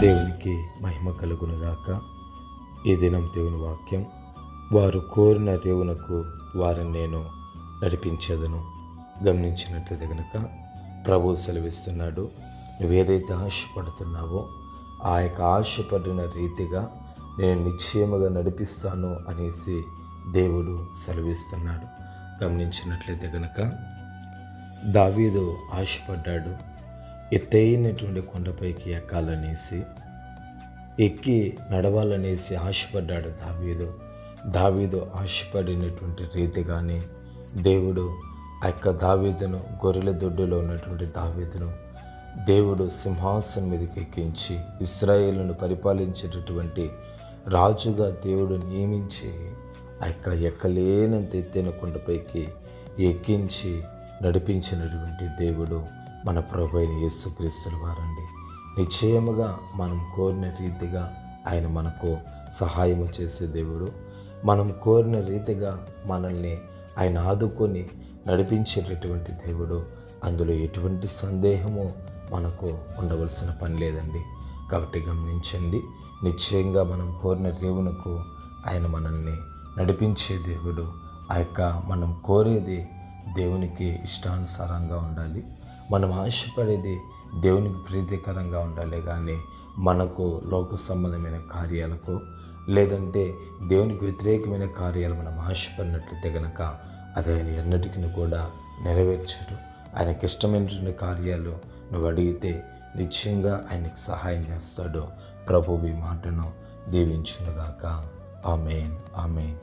దేవునికి మహిమ కలుగునుగాక. ఈ దినం దేవుని వాక్యం వారు కోరిన రేవునకు వారిని నేను నడిపించేదను. గమనించినట్లయితే గనుక ప్రభు సెలవిస్తున్నాడు నువ్వేదైతే ఆశపడుతున్నావో ఆ యొక్క ఆశపడిన రీతిగా నేను నిశ్చయముగా నడిపిస్తాను అనేసి దేవుడు సెలవిస్తున్నాడు. గమనించినట్లయితే గనక దావీదు ఆశపడ్డాడు. ఎత్తైనటువంటి కొండపైకి ఎక్కాలనేసి ఎక్కి నడవాలనేసి ఆశపడ్డాడు దావీదు. దావీదు ఆశపడినటువంటి రీతిగానే దేవుడు ఆ యొక్క దావీదును గొర్రెల దొడ్డులో ఉన్నటువంటి దావీదును దేవుడు సింహాసనం మీదకి ఎక్కించి ఇస్రాయేలును పరిపాలించేటటువంటి రాజుగా దేవుడు నియమించి ఆ యొక్క ఎక్కలేనంత ఎత్తైన కొండపైకి ఎక్కించి నడిపించినటువంటి దేవుడు మన ప్రభు అయిన యేసుక్రీస్తుల వారండి. నిశ్చయముగా మనం కోరిన రీతిగా ఆయన మనకు సహాయము చేసే దేవుడు. మనం కోరిన రీతిగా మనల్ని ఆయన ఆదుకొని నడిపించేటటువంటి దేవుడు. అందులో ఎటువంటి సందేహము మనకు ఉండవలసిన పని లేదండి. కాబట్టి గమనించండి. నిశ్చయంగా మనం కోరిన దేవునకు ఆయన మనల్ని నడిపించే దేవుడు. ఆ యొక్క మనం కోరేది దేవునికి ఇష్టానుసారంగా ఉండాలి. మనం ఆశపడేది దేవునికి ప్రీతికరంగా ఉండాలి కానీ మనకు లోక సంబంధమైన కార్యాలకు లేదంటే దేవునికి వ్యతిరేకమైన కార్యాలు మనం ఆశపడినట్లయితే గనక అది ఆయన ఎన్నటికీ కూడా నెరవేర్చడు ఆయనకి ఇష్టమైనటువంటి కార్యాలు నువ్వు అడిగితే నిశ్చయంగా ఆయనకు సహాయం చేస్తాడు. ప్రభు ఈ మాటను దీవించునుగాక. ఆమెన్. ఆమెన్.